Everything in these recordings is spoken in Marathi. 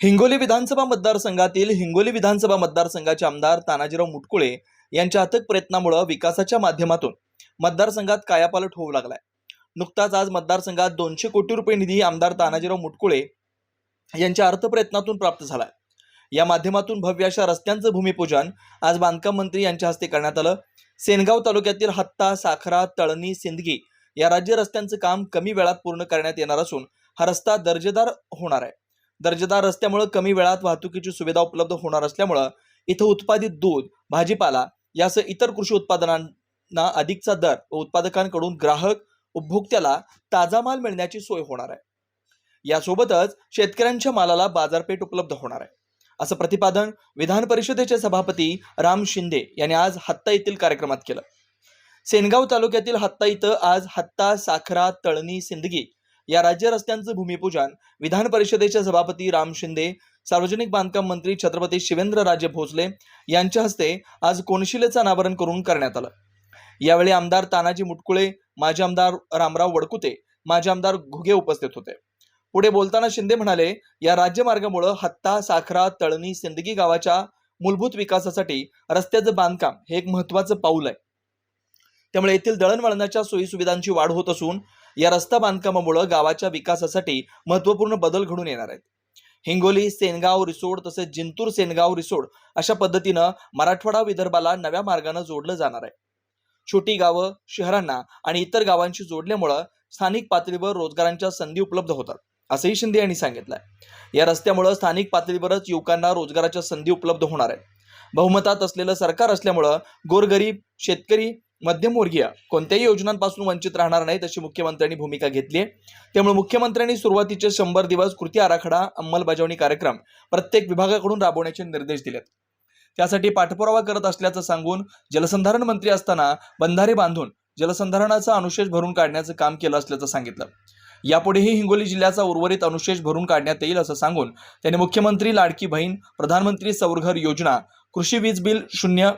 हिंगोली विधानसभा मतदारसंघातील हिंगोली विधानसभा मतदारसंघाचे आमदार तानाजीराव मुटकुळे यांच्या अथक प्रयत्नामुळं विकासाच्या माध्यमातून मतदारसंघात कायापालट होऊ लागलाय. नुकताच आज मतदारसंघात दोनशे कोटी रुपये निधी आमदार तानाजीराव मुटकुळे यांच्या अर्थप्रयत्नातून प्राप्त झालाय. या माध्यमातून भव्य अशा रस्त्यांचं भूमिपूजन आज बांधकाम मंत्री यांच्या हस्ते करण्यात आलं. सेनगाव तालुक्यातील हत्ता साखरा तळणी सिंदगी या राज्य रस्त्यांचं काम कमी वेळात पूर्ण करण्यात येणार असून हा रस्ता दर्जेदार होणार आहे. दर्जेदार रस्त्यामुळे कमी वेळात वाहतुकीची सुविधा उपलब्ध होणार असल्यामुळं इथं उत्पादित दूध भाजीपाला यासह इतर कृषी उत्पादनांना अधिकचा दर व उत्पादकांकडून ग्राहक उपभोक्त्याला ताजा माल मिळण्याची सोय होणार आहे. यासोबतच शेतकऱ्यांच्या मालाला बाजारपेठ उपलब्ध होणार आहे. असं प्रतिपादन विधान परिषदेचे सभापती राम शिंदे यांनी आज हत्ता येथील कार्यक्रमात केलं. सेनगाव तालुक्यातील हत्ता इथं आज हत्ता साखरा तळणी सिंदगी या राज्य रस्त्यांचं भूमिपूजन विधान परिषदेचे सभापती राम शिंदे सार्वजनिक बांधकाम मंत्री छत्रपती शिवेंद्रराजे भोसले यांच्या हस्ते आज कोनशिलेचं अनावरण करून करण्यात आलं. यावेळी आमदार तानाजी मुटकुळे माजी आमदार रामराव वडकुते माजी आमदार घुगे उपस्थित होते. पुढे बोलताना शिंदे म्हणाले या राज्यमार्गामुळे हत्ता साखरा तळणी सिंदगी गावाच्या मूलभूत विकासासाठी रस्त्याचं बांधकाम हे एक महत्वाचं पाऊल आहे. त्यामुळे येथील दळणवळणाच्या सोयी सुविधांची वाढ होत असून या रस्ता बांधकामामुळे गावाच्या विकासासाठी महत्त्वपूर्ण बदल घडून येणार आहेत. हिंगोली सेनगाव रिसोड तसेच जिंतूर सेनगाव रिसोड अशा पद्धतीनं मराठवाडा विदर्भाला नव्या मार्गानं जोडलं जाणार आहे. छोटी गावं शहरांना आणि इतर गावांशी जोडल्यामुळं स्थानिक पातळीवर रोजगारांच्या संधी उपलब्ध होतात असंही शिंदे यांनी सांगितलंय. या रस्त्यामुळं स्थानिक पातळीवरच युवकांना रोजगाराच्या संधी उपलब्ध होणार आहेत. बहुमतात असलेलं सरकार असल्यामुळं गोरगरीब शेतकरी मध्यमवर्गीय कोणत्याही योजनांपासून वंचित राहणार नाहीत अशी मुख्यमंत्र्यांनी भूमिका घेतली आहे. त्यामुळे मुख्यमंत्र्यांनी सुरुवातीचे शंभर दिवस कृती आराखडा अंमलबजावणी कार्यक्रम प्रत्येक विभागाकडून राबवण्याचे निर्देश दिलेत. त्यासाठी पाठपुरावा करत असल्याचं सांगून जलसंधारण मंत्री असताना बंधारे बांधून जलसंधारणाचा अनुशेष भरून काढण्याचं काम केलं असल्याचं सांगितलं. यापुढेही हिंगोली जिल्ह्याचा उर्वरित अनुशेष भरून काढण्यात येईल असं सांगून त्यांनी मुख्यमंत्री लाडकी बहीण प्रधानमंत्री सौरघर योजना कृषी वीज बिल शून्य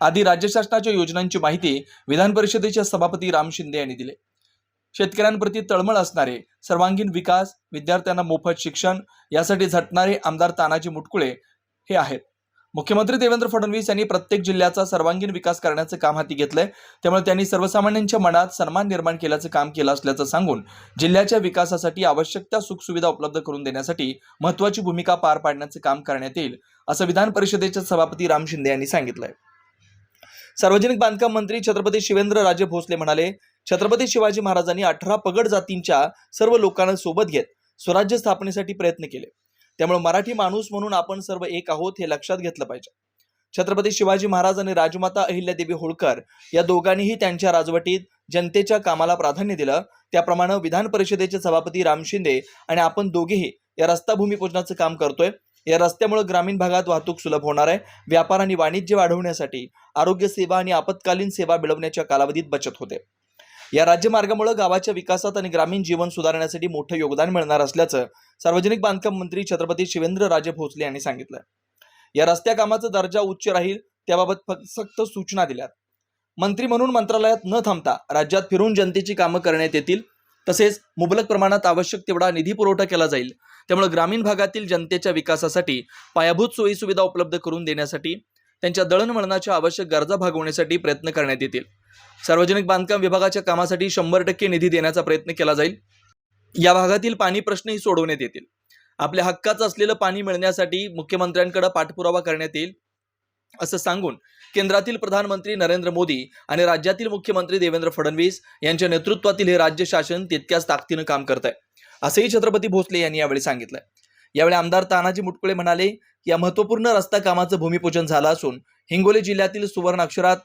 आदी राज्य शासनाच्या योजनांची माहिती विधान परिषदेचे सभापती राम शिंदे यांनी दिली. शेतकऱ्यांप्रती तळमळ असणारे सर्वांगीण विकास विद्यार्थ्यांना मोफत शिक्षण यासाठी झटणारे आमदार तानाजी मुटकुळे हे आहेत. मुख्यमंत्री देवेंद्र फडणवीस यांनी प्रत्येक जिल्ह्याचा सर्वांगीण विकास करण्याचं काम हाती घेतलंय. त्यामुळे त्यांनी सर्वसामान्यांच्या मनात सन्मान निर्माण केल्याचं काम केलं असल्याचं सांगून जिल्ह्याच्या विकासासाठी आवश्यक त्या सुखसुविधा उपलब्ध करून देण्यासाठी महत्वाची भूमिका पार पाडण्याचं काम करण्यात येईल असं विधान परिषदेचे सभापती राम शिंदे यांनी सांगितलंय. सार्वजनिक बांधकाम मंत्री छत्रपती शिवेंद्र राजे भोसले म्हणाले छत्रपती शिवाजी महाराजांनी अठरा पगड जातींच्या सर्व लोकांना सोबत घेत स्वराज्य स्थापनेसाठी प्रयत्न केले. त्यामुळे मराठी माणूस म्हणून आपण सर्व एक आहोत हे लक्षात घेतलं पाहिजे. छत्रपती शिवाजी महाराज आणि राजमाता अहिल्यादेवी होळकर या दोघांनीही त्यांच्या राजवटीत जनतेच्या कामाला प्राधान्य दिलं. त्याप्रमाणे विधान परिषदेचे सभापती राम शिंदे आणि आपण दोघेही या रस्ता भूमिपूजनाचं काम करतोय. या रस्त्यामुळे ग्रामीण भागात वाहतूक सुलभ होणार आहे. व्यापार आणि वाणिज्य वाढवण्यासाठी आरोग्य सेवा आणि आपत्कालीन सेवा मिळवण्याच्या कालावधीत बचत होते. या राज्यमार्गामुळे गावाच्या विकासात आणि ग्रामीण जीवन सुधारण्यासाठी मोठं योगदान मिळणार असल्याचं सार्वजनिक बांधकाम मंत्री छत्रपती शिवेंद्र राजे भोसले यांनी सांगितलं या रस्त्या कामाचा दर्जा उच्च राहील त्याबाबत फक्त सक्त सूचना दिल्यात. मंत्री म्हणून मंत्रालयात न थांबता राज्यात फिरून जनतेची कामं करण्यात येतील तसेच मुबलक प्रमाणात आवश्यक तेवढा निधी पुरवठा केला जाईल. त्यामुळे ग्रामीण भागातील जनतेच्या विकासासाठी पायाभूत सोयीसुविधा उपलब्ध करून देण्यासाठी त्यांच्या दळणवळणाच्या आवश्यक गरजा भागवण्यासाठी प्रयत्न करण्यात येतील. सार्वजनिक बांधकाम विभागाच्या कामासाठी शंभर टक्के निधी देण्याचा प्रयत्न केला जाईल. या भागातील पाणी प्रश्नही सोडवण्यात येतील. आपल्या हक्काचं असलेलं पाणी मिळण्यासाठी मुख्यमंत्र्यांकडे पाठपुरावा करण्यात येईल. असं सांगून केंद्रातील प्रधानमंत्री नरेंद्र मोदी आणि राज्यातील मुख्यमंत्री देवेंद्र फडणवीस यांच्या नेतृत्वातील हे राज्य शासन तितक्याच ताकदीनं काम करत आहे असंही छत्रपती भोसले यांनी यावेळी सांगितलं यावेळी आमदार तानाजी मुटकुळे म्हणाले या महत्त्वपूर्ण रस्ता कामाचं भूमिपूजन झालं असून हिंगोली जिल्ह्यातील सुवर्ण अक्षरात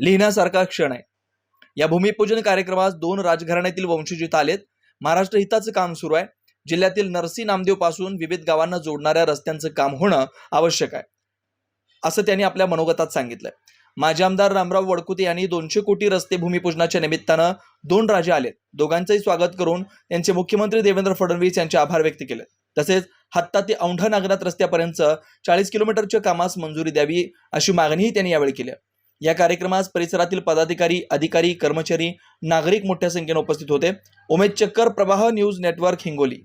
लिहिण्यासारखा क्षण आहे. या भूमिपूजन कार्यक्रमास दोन राजघराण्यातील वंशजीत आलेत. महाराष्ट्र हिताचं काम सुरू आहे. जिल्ह्यातील नरसी नामदेवपासून विविध गावांना जोडणाऱ्या रस्त्यांचं काम होणं आवश्यक आहे. असं त्यांनी आपल्या मनोगतात सांगितलंय. माजी आमदार रामराव वडकुते यांनी दोनशे कोटी रस्ते भूमिपूजनाच्या निमित्तानं दोन राजे आले दोघांचंही स्वागत करून त्यांचे मुख्यमंत्री देवेंद्र फडणवीस यांचे आभार व्यक्त केले. तसेच हत्ता ते औंढा नागनाथ रस्त्यापर्यंत चाळीस किलोमीटरच्या कामास मंजुरी द्यावी अशी मागणीही त्यांनी यावेळी केली. या कार्यक्रमास परिसरातील पदाधिकारी अधिकारी कर्मचारी नागरिक मोठ्या संख्येने उपस्थित होते. उमेद चक्कर प्रवाह न्यूज नेटवर्क हिंगोली.